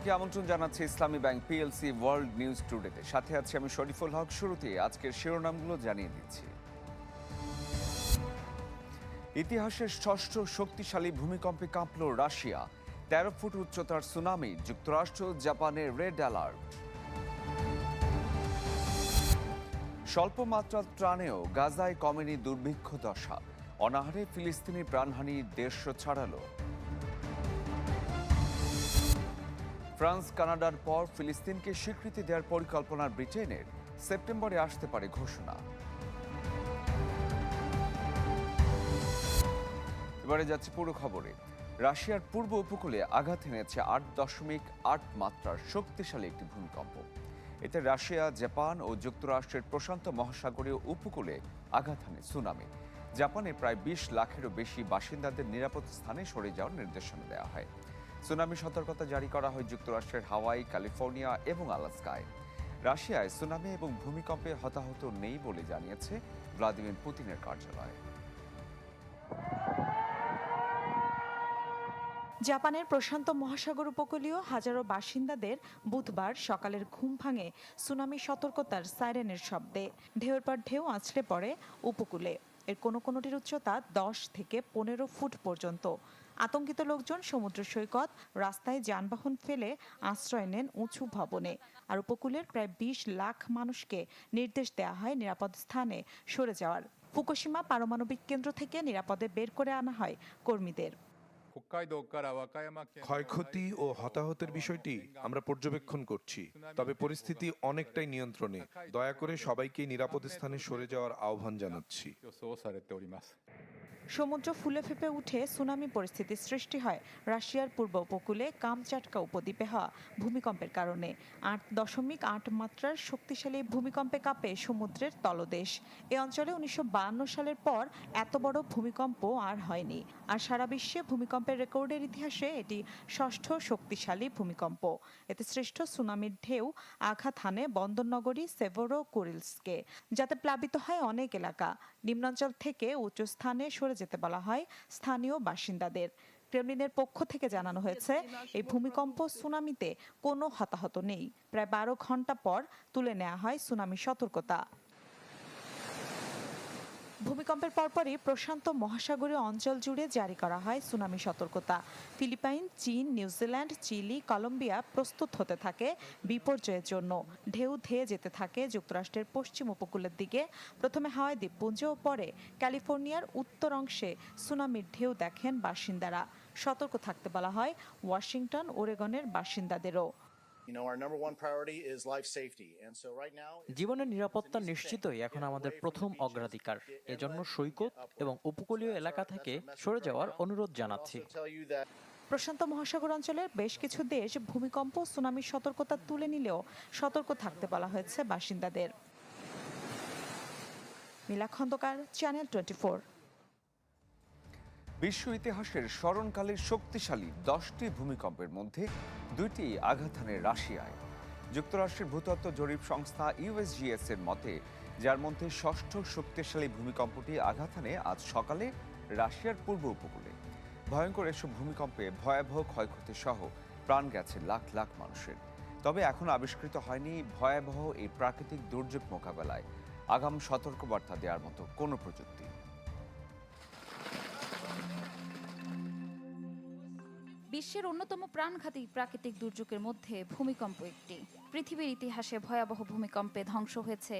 সবাইকে আমন্ত্রণ জানাচ্ছি Islami Bank PLC World News টুডেতে সাথে আছি আমি শরীফুল হক। শুরুতে আজকের শিরোনামগুলো জানিয়ে দিচ্ছি। ইতিহাসের ষষ্ঠ শক্তিশালী ভূমিকম্পে কাঁপল রাশিয়া। তেরো ফুট উচ্চতার সুনামি, যুক্তরাষ্ট্র জাপানের রেড অ্যালার্ট। স্বল্প মাত্রার ত্রাণেও গাজায় কমেনি দুর্ভিক্ষ দশা। অনাহারে ফিলিস্তিনি প্রাণহানি দেড়শো ছাড়ালো। ফ্রান্স, কানাডার পর ফিলিস্তিনকে স্বীকৃতি দেওয়ার পরিকল্পনা ব্রিটেনের। সেপ্টেম্বরে আসতে পারে ঘোষণা। এবারে যাচ্ছে পুরো খবরে। রাশিয়ার পূর্ব উপকূলে আঘাত এনেছে আট দশমিক আট মাত্রার শক্তিশালী একটি ভূমিকম্প। এতে রাশিয়া, জাপান ও যুক্তরাষ্ট্রের প্রশান্ত মহাসাগরীয় উপকূলে আঘাত হানে সুনামি। জাপানে প্রায় বিশ লাখেরও বেশি বাসিন্দাদের নিরাপদ স্থানে সরে যাওয়ার নির্দেশনা দেওয়া হয়। সুনামি সতর্কতা জারি করা হয় যুক্তরাষ্ট্রের হাওয়াই, ক্যালিফোর্নিয়া এবং আলাস্কায়। রাশিয়ায় সুনামি এবং ভূমিকম্পে হতাহত নেই বলে জানিয়েছে ভ্লাদিমির পুতিনের কার্যালয়। জাপানের প্রশান্ত মহাসাগর উপকূলীয় হাজারো বাসিন্দাদের বুধবার সকালের ঘুম ভাঙে সুনামি সতর্কতার সাইরেনের শব্দে। ঢেউয়ের পর ঢেউ আছড়ে পড়ে উপকূলে। এর কোনো কোনোটির উচ্চতা দশ থেকে পনেরো ফুট পর্যন্ত। আতঙ্কিত লোকজন সমুদ্র সৈকত, রাস্তায় যানবাহন ফেলে আশ্রয় নেন উঁচু ভবনে আর উপকূলের প্রায় বিশ লাখ মানুষকে নির্দেশ দেওয়া হয় নিরাপদ স্থানে সরে যাওয়ার। ফুকুশিমা পারমাণবিক কেন্দ্র থেকে নিরাপদে বের করে আনা হয় কর্মীদের। ক্ষয়ক্ষতি ও হতাহতের বিষয়টি আমরা পর্যবেক্ষণ করছি, তবে পরিস্থিতি অনেকটাই নিয়ন্ত্রণে। দয়া করে সবাইকে নিরাপদ স্থানে সরে যাওয়ার আহ্বান জানাচ্ছি। সমুদ্র ফুলে ফেঁপে উঠে সুনামি পরিস্থিতি সৃষ্টি হয় রাশিয়ার পূর্ব উপকূলে কামচাটকা উপদ্বীপে হওয়া ভূমিকম্পের কারণে। আট দশমিক আট মাত্রার শক্তিশালী ভূমিকম্পে কাঁপে সমুদ্রের তলদেশ। এ অঞ্চলে উনিশশো সালের পর এত বড় ভূমিকম্প আর হয়নি। আর সারা বিশ্বে ভূমিকম্পের রেকর্ডের ইতিহাসে এটি ষষ্ঠ শক্তিশালী ভূমিকম্প। এতে শ্রেষ্ঠ সুনামির ঢেউ আঘাত হানে বন্দরনগরী সেভরো কুরিলসকে, যাতে প্লাবিত হয় অনেক এলাকা। নিম্নাঞ্চল থেকে উচ্চ স্থানে সরে যেতে বলা হয়, স্থানীয় বাসিন্দাদের। ক্রেমলিনের পক্ষ থেকে জানানো হয়েছে, এই ভূমিকম্প সুনামিতে কোনো হতাহত নেই। প্রায় বারো ঘণ্টা পর তুলে নেওয়া হয় সুনামি সতর্কতা। ভূমিকম্পের পরপরই প্রশান্ত মহাসাগরীয় অঞ্চল জুড়ে জারি করা হয় সুনামি সতর্কতা। ফিলিপাইন, চীন নিউজিল্যান্ড চিলি, কলম্বিয়া প্রস্তুত হতে থাকে বিপর্যয়ের জন্য। ঢেউ ধেয়ে যেতে থাকে যুক্তরাষ্ট্রের পশ্চিম উপকূলের দিকে। প্রথমে হাওয়াই দ্বীপপুঞ্জ ও পরে ক্যালিফোর্নিয়ার উত্তর অংশে সুনামির ঢেউ দেখেন বাসিন্দারা। সতর্ক থাকতে বলা হয় ওয়াশিংটন, ওরেগনের বাসিন্দাদেরও। You know, our number one priority is life safety. And so right now, জীবনের নিরাপত্তা নিশ্চিতই এখন আমাদের প্রথম অগ্রাধিকার। এজন্য সৈকত এবং উপকূলীয় এলাকা থেকে সরে যাওয়ার অনুরোধ জানাচ্ছি। প্রশান্ত মহাসাগর অঞ্চলের বেশ কিছু দেশ ভূমিকম্প সুনামির সতর্কতা তুলে নিলেও সতর্ক থাকতে বলা হয়েছে বাসিন্দাদের। মিলা খন্দকার চ্যানেল টোয়েন্টি বিশ্ব ইতিহাসের স্মরণকালের শক্তিশালী দশটি ভূমিকম্পের মধ্যে দুইটি আঘাত হানে রাশিয়ায়। যুক্তরাষ্ট্রের ভূতত্ত্ব জরিপ সংস্থা ইউএসজিএস এর মতে, যার মধ্যে ষষ্ঠ শক্তিশালী ভূমিকম্পটি আঘাত হানে আজ সকালে রাশিয়ার পূর্ব উপকূলে। ভয়ঙ্কর এসব ভূমিকম্পে ভয়াবহ ক্ষয়ক্ষতি সহ প্রাণ গেছে লাখ লাখ মানুষের। তবে এখন আবিষ্কৃত হয়নি ভয়াবহ এই প্রাকৃতিক দুর্যোগ মোকাবেলায়। আগাম সতর্কবার্তা দেওয়ার মতো কোনো প্রযুক্তি। বিশ্বের অন্যতম প্রাণঘাতী প্রাকৃতিক দুর্যোগের মধ্যে ভূমিকম্প একটি। পৃথিবীর ইতিহাসে ভয়াবহ ভূমিকম্পে ধ্বংস হয়েছে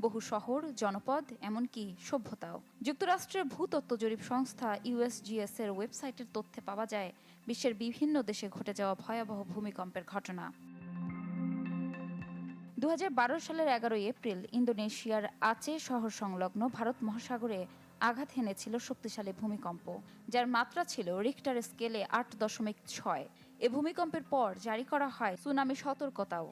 বহু শহর, জনপদ, এমনকি সভ্যতাও। যুক্তরাষ্ট্রের ভূতত্ত্ব জরিপ সংস্থা ইউএসজিএস এর ওয়েবসাইটের তথ্যে পাওয়া যায়, বিশ্বের বিভিন্ন দেশে ঘটে যাওয়া ভয়াবহ ভূমিকম্পের ঘটনা। দু হাজার বারো সালের এগারোই এপ্রিল ইন্দোনেশিয়ার আচে শহর সংলগ্ন ভারত মহাসাগরে আঘাত হেনেছিল শক্তিশালী ভূমিকম্প, যার মাত্রা ছিল রিক্টার স্কেলে আট দশমিক ছয়। এ ভূমিকম্পের পর জারি করা হয় সুনামি সতর্কতাও।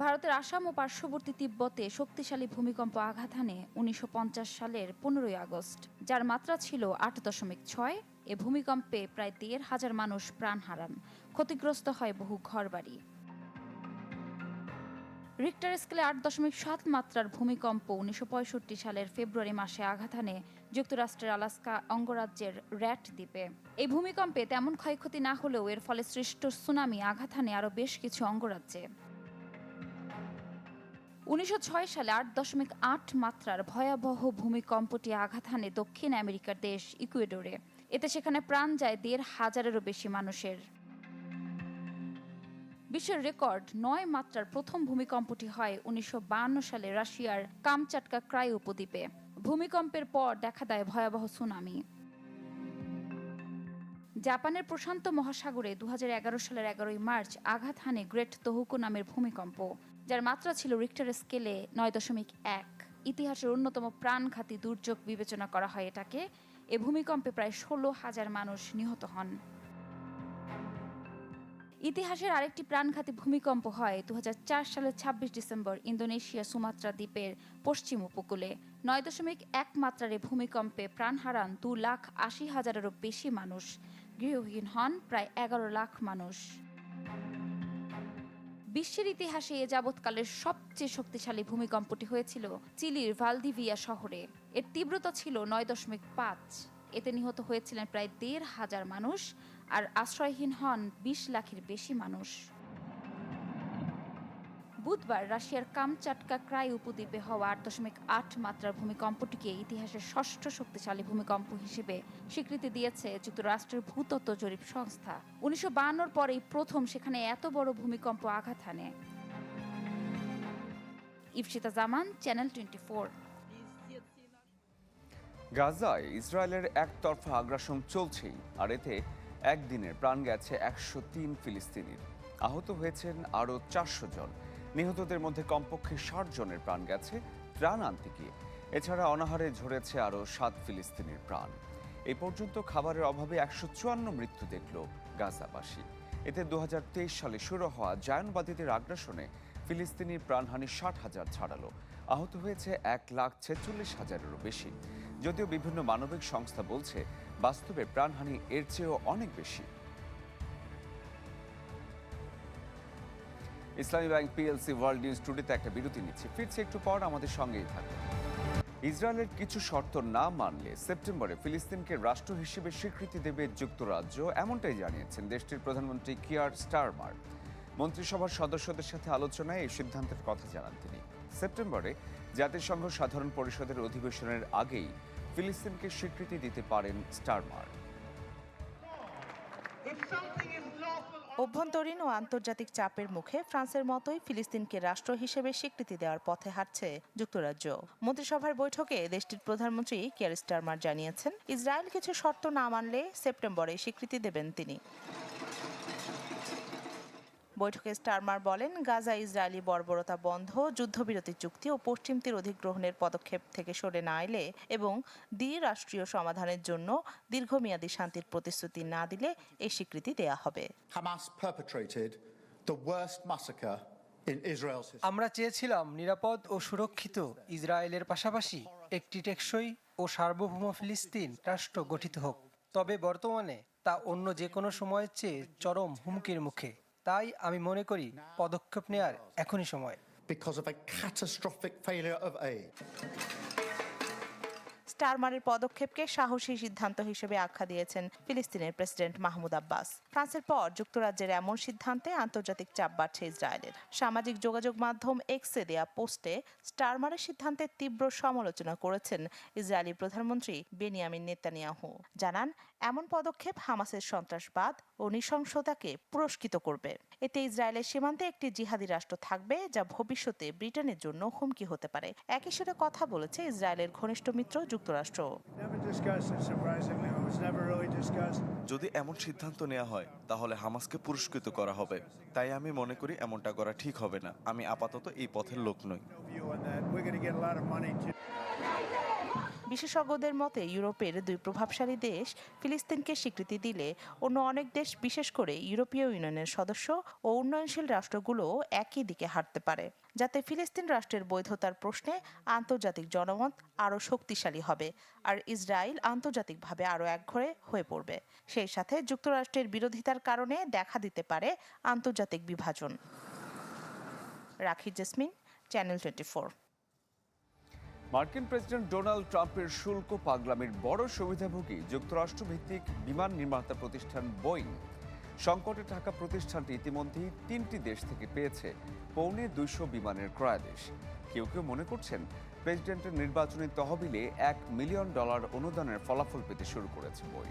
ভারতের আসাম ও পার্শ্ববর্তী তিব্বতে শক্তিশালী ভূমিকম্প আঘাত হানে উনিশশো পঞ্চাশ সালের পনেরোই আগস্ট, যার মাত্রা ছিল আট দশমিক ছয়। এ ভূমিকম্পে প্রায় দেড় হাজার মানুষ প্রাণ হারান। ক্ষতিগ্রস্ত হয় বহু ঘরবাড়ি। রিক্টার স্কেলে আট দশমিক সাত মাত্রার ভূমিকম্প উনিশশো পঁয়ষট্টি সালের ফেব্রুয়ারি মাসে আঘাত হানে যুক্তরাষ্ট্রের আলাস্কা অঙ্গরাজ্যের র্যাট দ্বীপে। এই ভূমিকম্পে তেমন ক্ষয়ক্ষতি না হলেও এর ফলে সৃষ্ট সুনামি, আঘাত হানে আরও বেশ কিছু অঙ্গরাজ্যে। উনিশশো ছয় সালে আট দশমিক আট মাত্রার ভয়াবহ ভূমিকম্পটি আঘাত হানে দক্ষিণ আমেরিকার দেশ ইকুয়েডরে। এতে সেখানে প্রাণ যায় দেড় হাজারেরও বেশি মানুষের। বিশ্বের রেকর্ড নয় মাত্রার প্রথম ভূমিকম্পটি হয় উনিশশো সালে রাশিয়ার কামচাটকা ক্রাই উপদ্বীপে। ভূমিকম্পের পর দেখা দেয় ভয়াবহ সুনামি। জাপানের প্রশান্ত মহাসাগরে দু হাজার এগারো সালের এগারোই মার্চ আঘাত হানে গ্রেট তহুকু নামের ভূমিকম্প, যার মাত্রা ছিল রিক্টার স্কেলে নয় দশমিক এক। ইতিহাসের অন্যতম প্রাণঘাতী দুর্যোগ বিবেচনা করা হয় এটাকে। এ ভূমিকম্পে প্রায় ষোলো হাজার মানুষ নিহত হন। ইতিহাসের আরেকটি প্রাণঘাতী ভূমিকম্প হয় দু সালের ছাব্বিশ ডিসেম্বর ইন্দোনেশিয়া সুমাত্রা দ্বীপের পশ্চিম উপকূলে। নয় দশমিক এক মাত্রার ভূমিকম্পে প্রাণ হারান দু লাখ আশি হাজারেরও বেশি মানুষ। গৃহহীন হন প্রায় এগারো লাখ মানুষ। বিশ্বের ইতিহাসে এ যাবৎকালের সবচেয়ে শক্তিশালী ভূমিকম্পটি হয়েছিল চিলির ভালদিভিয়া শহরে। এর তীব্রতা ছিল নয় দশমিক পাঁচ। এতে নিহত হয়েছিলেন প্রায় দেড় হাজার মানুষ। আর আশ্রয়হীন হন বিশ লাখের বেশি মানুষ। বুধবার রাশিয়ার কামচাটকা ক্রাই উপদ্বীপে হওয়া আট দশমিক আট মাত্রার ভূমিকম্পটিকে ইতিহাসের ষষ্ঠ শক্তিশালী ভূমিকম্প হিসেবে স্বীকৃতি দিয়েছে যুক্তরাষ্ট্রের ভূতত্ত্ব জরিপ সংস্থা। উনিশশো পরেই প্রথম সেখানে এত বড় ভূমিকম্প আঘাত হানে। Ifsita Zaman, channel twenty four. গাজায় ইসরায়েলের একতরফা আগ্রাসন চলছেই, আর এতে একদিনের প্রাণ গেছে একশো তিন ফিলিস্তিনির। আহত হয়েছেন আরও চারশো জন। নিহতদের মধ্যে কমপক্ষে ষাট জনের প্রাণ গেছে, ত্রাণ আনতে গিয়ে। এছাড়া অনাহারে ঝরেছে আরও সাত ফিলিস্তিনির প্রাণ। এই পর্যন্ত খাবারের অভাবে একশো চুয়ান্ন মৃত্যু দেখল গাজাবাসী। এতে দু হাজার তেইশ সালে শুরু হওয়া জায়নবাদীদের আগ্রাসনে ফিলিস্তিনির প্রাণহানি ষাট হাজার ছাড়ালো। আহত হয়েছে এক লাখ ছেচল্লিশ হাজারেরও বেশি। যদিও বিভিন্ন মানবিক সংস্থা বলছে, বাস্তবে প্রাণহানি এর চেয়েও অনেক বেশি। Islami Bank PLC World News টুডেতে একটা বিরতি নিচ্ছে। ফিরছে একটু পর, আমাদের সঙ্গেই থাকবে ইসরায়েলের কিছু শর্ত না মানলে সেপ্টেম্বরে ফিলিস্তিনকে রাষ্ট্র হিসেবে স্বীকৃতি দেবে যুক্তরাজ্য, এমনটাই জানিয়েছেন দেশটির প্রধানমন্ত্রী কিয়ার স্টারমার। মন্ত্রিসভার সদস্যদের সাথে আলোচনায় এই সিদ্ধান্তের কথা জানান তিনি। সেপ্টেম্বরে জাতিসংঘ সাধারণ পরিষদের অধিবেশনের আগেই ফিলিস্তিনকে স্বীকৃতি দিতে পারেন স্টারমার। অভ্যন্তরীণ ও আন্তর্জাতিক চাপের মুখে ফ্রান্সের মতোই ফিলিস্তিনকে রাষ্ট্র হিসেবে স্বীকৃতি দেওয়ার পথে হাঁটছে যুক্তরাজ্য। মন্ত্রিসভার বৈঠকে দেশটির প্রধানমন্ত্রী কেয়ার স্টারমার জানিয়েছেন, ইসরায়েল কিছু শর্ত না মানলে সেপ্টেম্বরে স্বীকৃতি দেবেন তিনি। বৈঠকে স্টারমার বলেন গাজা ইসরায়েলি বর্বরতা বন্ধ যুদ্ধবিরতি চুক্তি ও পশ্চিম তীর অধিগ্রহণের পদক্ষেপ থেকে সরে না এলে এবং দ্বিরাষ্ট্রীয় সমাধানের জন্য দীর্ঘমেয়াদী শান্তির প্রতিশ্রুতি না দিলে এই স্বীকৃতি দেয়া হবে. আমরা চেয়েছিলাম নিরাপদ ও সুরক্ষিত ইসরায়েলের পাশাপাশি একটি টেকসই ও সার্বভৌম ফিলিস্তিন রাষ্ট্র গঠিত হোক। তবে বর্তমানে তা অন্য যে কোনো সময়ের চেয়ে চরম হুমকির মুখে। তাই আমি মনে করি পদক্ষেপ নেয়ার এখনই সময় because of a catastrophic failure of aid. স্টারমারের পদক্ষেপকে সাহসী সিদ্ধান্ত হিসেবে আখ্যা দিয়েছেন ফিলিস্তিনের প্রেসিডেন্ট মাহমুদ আব্বাস। ফ্রান্সের পর যুক্তরাজ্যের এমন সিদ্ধান্তে আন্তর্জাতিক চাপ বাড়ছে ইসরায়েলের। সামাজিক যোগাযোগ মাধ্যম এক্সে দেয়া পোস্টে স্টারমারের সিদ্ধান্তের তীব্র সমালোচনা করেছেন ইসরায়েলি প্রধানমন্ত্রী বেনিয়ামিন নেতানিয়াহু। জানান, এমন পদক্ষেপ হামাসের সন্ত্রাসবাদ ও নৃশংসতাকে পুরস্কৃত করবে। এতে ইসরায়েলের সীমান্তে একটি জিহাদি রাষ্ট্র থাকবে যা ভবিষ্যতে ব্রিটেনের জন্য হুমকি হতে পারে। একই সাথে কথা বলেছে ইসরায়েলের ঘনিষ্ঠ মিত্র যুক্তরাষ্ট্র। যদি এমন সিদ্ধান্ত নেওয়া হয় তাহলে হামাসকে পুরস্কৃত করা হবে। তাই আমি মনে করি এমনটা করা ঠিক হবে না। আমি আপাতত এই পথের লোক নই। বিশেষজ্ঞদের মতে ইউরোপের দুই প্রভাবশালী দেশ ফিলিস্তিনকে স্বীকৃতি দিলে অন্য অনেক দেশ বিশেষ করে ইউরোপীয় ইউনিয়নের সদস্য ও উন্নয়নশীল রাষ্ট্রগুলো একই দিকে হাঁটতে পারে। যাতে ফিলিস্তিন রাষ্ট্রের বৈধতার প্রশ্নে আন্তর্জাতিক জনমত আরও শক্তিশালী হবে আর ইসরায়েল আন্তর্জাতিকভাবে আরও একঘরে হয়ে পড়বে। সেই সাথে যুক্তরাষ্ট্রের বিরোধিতার কারণে দেখা দিতে পারে আন্তর্জাতিক বিভাজন। রাখি জেসমিন চ্যানেল টোয়েন্টি মার্কিন প্রেসিডেন্ট ডোনাল্ড ট্রাম্পের শুল্ক পাগলামির বড় সুবিধাভোগী যুক্তরাষ্ট্রভিত্তিক বিমান নির্মাতা প্রতিষ্ঠান বোয়িং সংকটে থাকা প্রতিষ্ঠানটি ইতিমধ্যেই তিনটি দেশ থেকে পেয়েছে পৌনে দুইশো বিমানের ক্রয়াদেশ। কেউ কেউ মনে করছেন প্রেসিডেন্টের নির্বাচনী তহবিলে এক মিলিয়ন ডলার অনুদানের ফলাফল পেতে শুরু করেছে বই।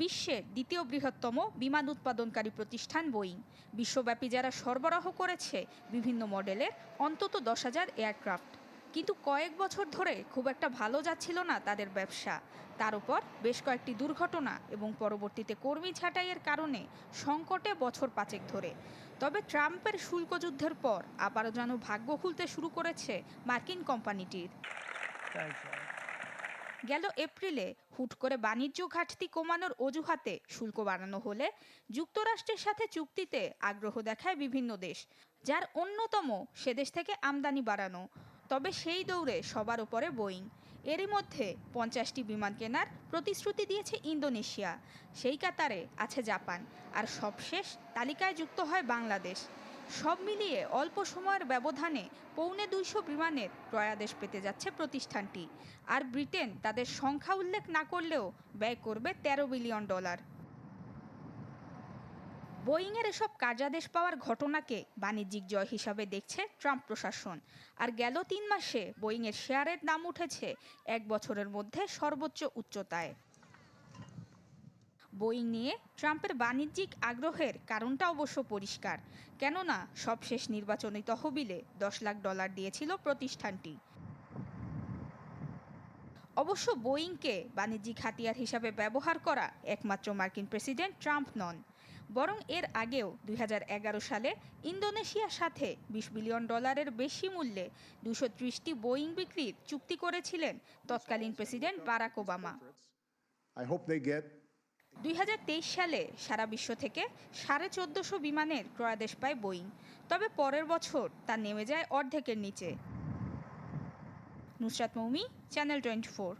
বিশ্বের দ্বিতীয় বৃহত্তম বিমান উৎপাদনকারী প্রতিষ্ঠান বোয়িং বিশ্বব্যাপী যারা সরবরাহ করেছে বিভিন্ন মডেলের অন্তত দশ হাজার এয়ারক্রাফট। কিন্তু কয়েক বছর ধরে খুব একটা ভালো যাচ্ছিল না তাদের ব্যবসা। তার উপর বেশ কয়েকটি দুর্ঘটনা এবং পরবর্তীতে কর্মী ছাঁটাইয়ের কারণে সংকটে বছর পাঁচেক ধরে। তবে ট্রাম্পের শুল্ক যুদ্ধের পর আবারও যেন ভাগ্য খুলতে শুরু করেছে মার্কিন কোম্পানিটির। গেল এপ্রিলে হুট করে বাণিজ্য ঘাটতি কমানোর অজুহাতে শুল্ক বাড়ানো হলে যুক্তরাষ্ট্রের সাথে চুক্তিতে আগ্রহ দেখায় বিভিন্ন দেশ যার অন্যতম সে দেশ থেকে আমদানি বাড়ানো। তবে সেই দৌড়ে সবার উপরে বোয়িং। এরই মধ্যে পঞ্চাশটি বিমান কেনার প্রতিশ্রুতি দিয়েছে ইন্দোনেশিয়া। সেই কাতারে আছে জাপান। আর সবশেষ তালিকায় যুক্ত হয় বাংলাদেশ। সব মিলিয়ে অল্প সময়ের ব্যবধানে পৌনে দুইশো বিমানের ক্রয়াদেশ পেতে যাচ্ছে প্রতিষ্ঠানটি। আর ব্রিটেন তাদের সংখ্যা উল্লেখ না করলেও ব্যয় করবে তেরো বিলিয়ন ডলার। বোয়িংয়ের এসব কার্যাদেশ পাওয়ার ঘটনাকে বাণিজ্যিক জয় হিসাবে দেখছে ট্রাম্প প্রশাসন। আর গেল তিন মাসে বোয়িংয়ের শেয়ারের দাম উঠেছে এক বছরের মধ্যে সর্বোচ্চ উচ্চতায়। বোয়িং নিয়ে ট্রাম্পের বাণিজ্যিক আগ্রহের কারণটা অবশ্য পরিষ্কার। কেননা সবশেষ নির্বাচনী তহবিলে দশ লাখ ডলার দিয়েছিল প্রতিষ্ঠানটি। অবশ্য বোয়িংকে বাণিজ্যিক হাতিয়ার হিসাবে ব্যবহার করা একমাত্র মার্কিন প্রেসিডেন্ট ট্রাম্প নন। বরং এর আগেও দুই হাজার এগারো সালে ইন্দোনেশিয়ার সাথে বিশ বিলিয়ন ডলারের বেশি মূল্যে দুশো ত্রিশটি বোয়িং বিক্রির চুক্তি করেছিলেন তৎকালীন প্রেসিডেন্ট বারাক ওবামা। দুই সালে সারা বিশ্ব থেকে সাড়ে চোদ্দশো বিমানের ক্রয়াদেশ পায় বোয়িং। তবে পরের বছর তা নেমে যায় অর্ধেকের নিচে। Nusrat Moumi channel twenty four.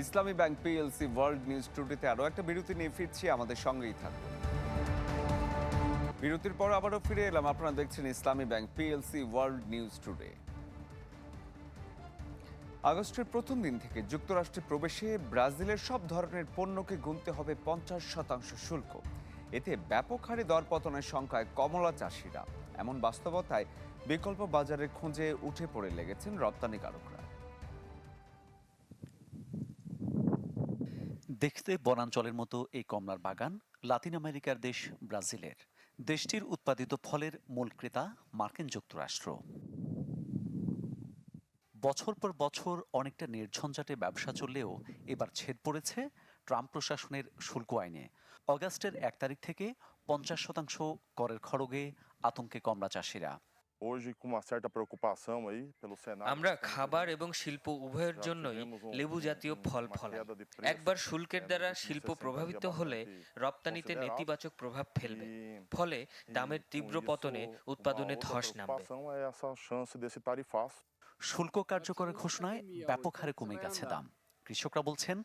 Islami Bank PLC World News টুডেতে আরও একটা বিরতি নিয়ে ফিরছি, আমাদের সঙ্গেই থাকবে বিরতির পর আবারও ফিরে এলাম, আপনারা দেখছেন Islami Bank PLC World News Today. আগস্টের প্রথম দিন থেকে যুক্তরাষ্ট্রে প্রবেশে ব্রাজিলের সব ধরনের পণ্যকে গুনতে হবে পঞ্চাশ শতাংশ শুল্ক। এতে ব্যাপক হারে দরপতনের সংখ্যায় কমলা চাষিরা। এমন বাস্তবতায় বিকল্প বাজারের খুঁজে উঠে পড়ে লেগেছেন রপ্তানিকারকরা। দেখতে বনাঞ্চলের মতো এই কমলার বাগান লাতিন আমেরিকার দেশ ব্রাজিলের। দেশটির উৎপাদিত ফলের মূল ক্রেতা মার্কিন যুক্তরাষ্ট্র। বছর পর বছর অনেকটা নির্ঝঞ্ঝাটে ব্যবসা চললেও এবার ছেদ পড়েছে ট্রাম্প প্রশাসনের শুল্ক আইনে। অগাস্টের এক তারিখ থেকে পঞ্চাশ শতাংশ করের খড়গে আতঙ্কে কমলা চাষিরা। আমরা খাবার এবং শিল্প উভয়ের জন্যই লেবু জাতীয় ফল ফলাই একবার শুল্কের দ্বারা শিল্প প্রভাবিত হলে রপ্তানিতে নেতিবাচক প্রভাব ফেলবে। ফলে দামের তীব্র পতনে উৎপাদনে ধস নামবে। শুল্ক কার্যকরের ঘোষণায় ব্যাপক হারে কমে গেছে দাম। কৃষকরা বলছেন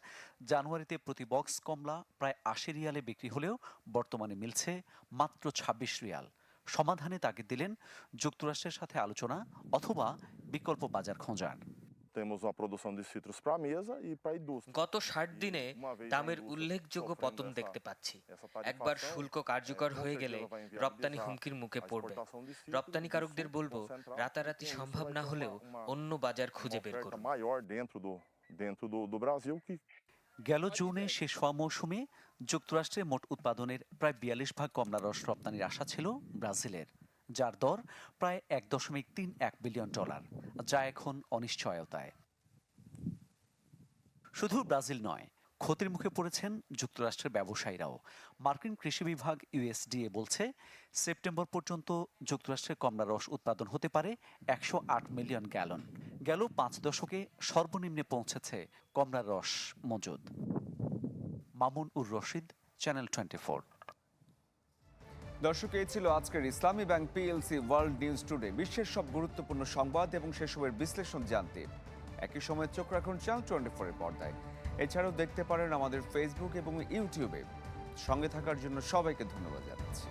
জানুয়ারিতে প্রতি বক্স কমলা প্রায় আশি রিয়ালে বিক্রি হলেও বর্তমানে মিলছে মাত্র ছাব্বিশ রিয়াল। সমাধানে তাগিদ দিলেন যুক্তরাষ্ট্রের সাথে আলোচনা অথবা বিকল্প বাজার খোঁজার। গত ষাট দিনে দামের উল্লেখযোগ্য পতন দেখতে পাচ্ছি। একবার শুল্ক কার্যকর হয়ে গেলে রপ্তানি হুমকির মুখে পড়বে। রপ্তানিকারকদের বলব রাতারাতি সম্ভব না হলেও অন্য বাজার খুঁজে বের করুন। গেল জুনে শেষ হওয়া মৌসুমে যুক্তরাষ্ট্রে মোট উৎপাদনের প্রায় বিয়াল্লিশ ভাগ কমলা রস রপ্তানির আশা ছিল ব্রাজিলের, যার দর প্রায় এক দশমিক তিন এক বিলিয়ন ডলার, যা এখন অনিশ্চয়তায়। শুধু ব্রাজিল নয়, ক্ষতির মুখে পড়েছেন যুক্তরাষ্ট্রের ব্যবসায়ীরাও। মার্কিন কৃষি বিভাগ ইউএসডিএ বলছে, সেপ্টেম্বর পর্যন্ত যুক্তরাষ্ট্রে কমলা রস উৎপাদন হতে পারে একশো আট মিলিয়ন গ্যালন। গেল পাঁচ দশকে সর্বনিম্নে পৌঁছেছে কমলার রস মজুদ। Mamun ur Rashid channel twenty four দর্শক, এই ছিল আজকের Islami Bank PLC World News Today বিশ্বের সব গুরুত্বপূর্ণ সংবাদ এবং সেসবের বিশ্লেষণ জানতে একই সময় চোখ রাখুন চ্যানেল টোয়েন্টি ফোরের পর্দায়। এছাড়াও দেখতে পারেন আমাদের ফেসবুক এবং ইউটিউবে সঙ্গে থাকার জন্য সবাইকে ধন্যবাদ জানাচ্ছি।